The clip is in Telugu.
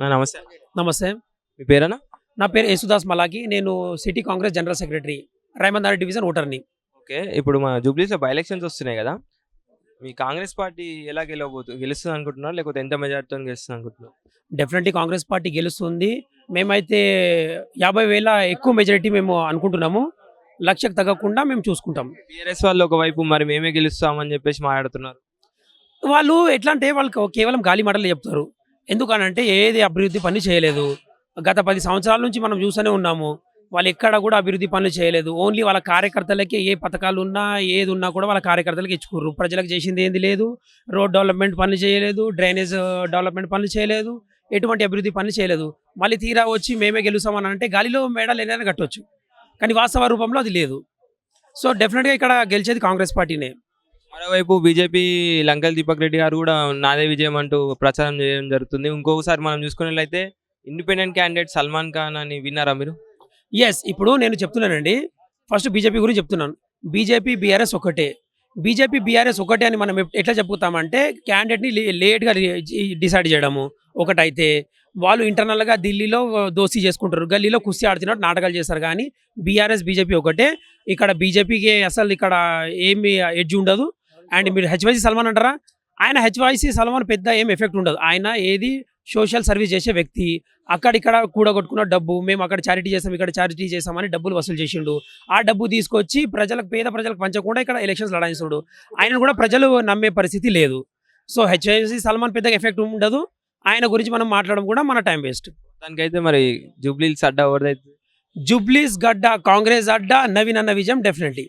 నమస్తే. నమస్తే. మీ పేరేనా నా పేరు యేసుదాస్ మలాకి. నేను సిటీ కాంగ్రెస్ జనరల్ సెక్రటరీ రైమందారి డివిజన్ ఓటర్ని. ఓకే ఇప్పుడు మన జూబ్లీస్లో బై ఎలక్షన్స్ వస్తున్నాయి కదా. మీ కాంగ్రెస్ పార్టీ ఎలా గెలవబోతుంది గెలుస్తుంది అనుకుంటున్నారు? లేకపోతే ఎంత మెజార్టీతో గెలుస్తుంది అనుకుంటున్నారు? డెఫినెట్లీ కాంగ్రెస్ పార్టీ గెలుస్తుంది. మేమైతే యాభై వేల ఎక్కువ మెజారిటీ మేము అనుకుంటున్నాము. లక్షకు తగ్గకుండా మేము చూసుకుంటాం. టీఆర్ఎస్ వాళ్ళు ఒకవైపు మరి మేమే గెలుస్తామని చెప్పేసి మాట్లాడుతున్నారు. వాళ్ళు ఎట్లా అంటే వాళ్ళు కేవలం గాలి మాటలు చెప్తారు. ఎందుకనంటే ఏది అభివృద్ధి పని చేయలేదు. గత పది సంవత్సరాల నుంచి మనం చూస్తూనే ఉన్నాము. వాళ్ళు ఎక్కడ కూడా అభివృద్ధి పనులు చేయలేదు. ఓన్లీ వాళ్ళ కార్యకర్తలకి ఏ పథకాలు ఉన్నా ఏది ఉన్నా కూడా వాళ్ళ కార్యకర్తలకు ఇచ్చుకోరు ప్రజలకు చేసింది ఏంది లేదు. రోడ్ డెవలప్మెంట్ పనులు చేయలేదు. డ్రైనేజ్ డెవలప్మెంట్ పనులు చేయలేదు. ఎటువంటి అభివృద్ధి పనులు చేయలేదు. మళ్ళీ తీరా వచ్చి మేమే గెలుస్తామని అంటే గాలిలో మేడలు ఏదైనా కట్టొచ్చు. కానీ వాస్తవ రూపంలో అది లేదు. సో డెఫినెట్గా ఇక్కడ గెలిచేది కాంగ్రెస్ పార్టీనే. మరోవైపు బీజేపీ లంకల్ దీపక్ రెడ్డి గారు కూడా నాదే విజయం అంటూ ప్రచారం చేయడం జరుగుతుంది. ఇంకొకసారి మనం చూసుకున్నట్లయితే ఇండిపెండెంట్ క్యాండిడేట్ సల్మాన్ ఖాన్ అని విన్నారా మీరు? ఎస్ ఇప్పుడు నేను చెప్తున్నానండి. ఫస్ట్ బీజేపీ గురించి చెప్తున్నాను. బీజేపీ బీఆర్ఎస్ ఒకటే. బీజేపీ బీఆర్ఎస్ ఒకటే అని మనం ఎట్లా చెప్పుతామంటే క్యాండిడేట్ని లేట్గా డిసైడ్ చేయడము ఒకటైతే. వాళ్ళు ఇంటర్నల్గా ఢిల్లీలో దోస్తీ చేసుకుంటారు. గల్లీలో కుస్తీ ఆడుతున్నట్టు నాటకాలు చేస్తారు కానీ బీఆర్ఎస్ బీజేపీ ఒకటే. ఇక్కడ బీజేపీకి అసలు ఇక్కడ ఏమి ఎడ్జ్ ఉండదు. అండ్ మీరు హెచ్వైసీ సల్మాన్ అంటారా? ఆయన హెచ్వైసీ సల్మాన్ పెద్ద ఏం ఎఫెక్ట్ ఉండదు. ఆయన ఏది సోషల్ సర్వీస్ చేసే వ్యక్తి అక్కడిక్కడ కూడగొట్టుకున్న డబ్బు మేము అక్కడ చారిటీ చేసాం ఇక్కడ చారిటీ చేసామని డబ్బులు వసూలు చేసిండు. ఆ డబ్బు తీసుకొచ్చి ప్రజలకు పేద ప్రజలకు పంచకుండా ఇక్కడ ఎలక్షన్స్ లడాయిస్తుడు ఆయన కూడా ప్రజలు నమ్మే పరిస్థితి లేదు. సో హెచ్ఐసి సల్మాన్ పెద్దగా ఎఫెక్ట్ ఉండదు. ఆయన గురించి మనం మాట్లాడడం కూడా మన టైం వేస్ట్ దానికైతే మరి జూబ్లీ అడ్డా ఎవరిదైతే? జుబ్లీస్ గడ్డ కాంగ్రెస్ అడ్డ నవీన్ అన్న విజయం డెఫినెట్లీ